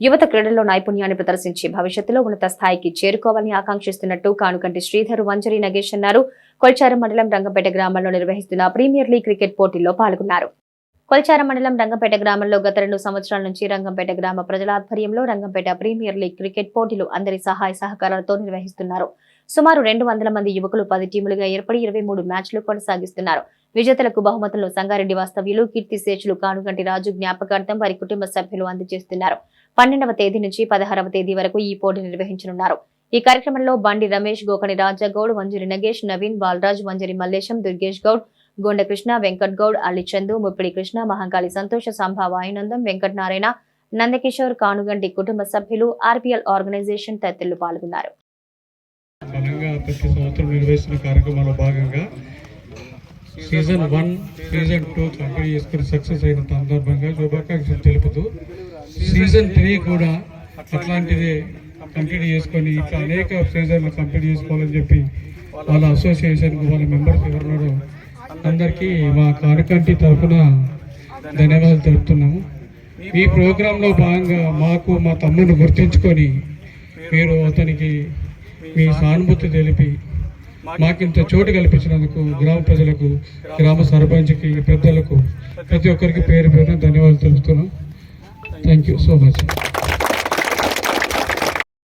యువత క్రీడల్లో నైపుణ్యాన్ని ప్రదర్శించి భవిష్యత్తులో ఉన్నత స్థాయికి చేరుకోవాలని ఆకాంక్షిస్తున్నట్టు కానుకంటి శ్రీధర్ వంజరి నగేష్ అన్నారు. కొల్చారం మండలం రంగంపేట గ్రామంలో నిర్వహిస్తున్న ప్రీమియర్ లీగ్ క్రికెట్ పోటీల్లో పాల్గొన్నారు. కొల్చారం మండలం రంగంపేట గ్రామంలో గత రెండు సంవత్సరాల నుంచి రంగంపేట గ్రామ ప్రజల ఆధ్వర్యంలో రంగంపేట ప్రీమియర్ లీగ్ క్రికెట్ పోటీలు అందరి సహాయ సహకారాలతో నిర్వహిస్తున్నారు. సుమారు రెండు వందల మంది యువకులు పది టీములుగా ఏర్పడి ఇరవై మూడు మ్యాచ్లు కొనసాగిస్తున్నారు. విజేతలకు బహుమతులను సంగారెడ్డి వాస్తవ్యులు కీర్తిశేషులు కానుగంటి రాజు జ్ఞాపకార్థం వారి కుటుంబ సభ్యులు అందజేస్తున్నారు. పన్నెండవ తేదీ నుంచి పదహారవ తేదీ వరకు ఈ పోటీ నిర్వహించనున్నారు. ఈ కార్యక్రమంలో బండి రమేష్ గోకని రాజాగౌడ్ వంజరి నగేష్ నవీన్ బాలరాజ్ వంజరి మల్లేశం దుర్గేష్ గౌడ్ గొండ కృష్ణ వెంకట్ గౌడ్ అల్లిచందు ముప్పిడి కృష్ణ మహంకాళి సంతోష సంభా వాయునందం వెంకట్ నారాయణ నందకిషోర్ కానుగంటి కుటుంబ సభ్యులు ఆర్పీఎల్ ఆర్గనైజేషన్ తదితరులు పాల్గొన్నారు. ప్రతి సంవత్సరం నిర్వహిస్తున్న కార్యక్రమంలో భాగంగా season one season two complete చేసుకుని సక్సెస్ అయిన సందర్భంగా సీజన్ త్రీ కూడా అట్లాంటిది కంప్లీట్ చేసుకొని ఇట్లా అనేక సీజన్లు కంప్లీట్ చేసుకోవాలని చెప్పి వాళ్ళ అసోసియేషన్ వాళ్ళ మెంబర్స్ ఎవరున్నారో అందరికీ మా కారకంటి తరఫున ధన్యవాదాలు తెలుపుతున్నాము. ఈ ప్రోగ్రాంలో భాగంగా మాకు మా తమ్ముడిని గుర్తించుకొని మీరు అతనికి మీ సానుభూతి తెలిపి మాకింత చోటు కల్పించినందుకు గ్రామ ప్రజలకు గ్రామ సర్పంచ్కి పెద్దలకు ప్రతి ఒక్కరికి పేరు పేరున ధన్యవాదాలు తెలుపుతున్నాం. Thank you so much.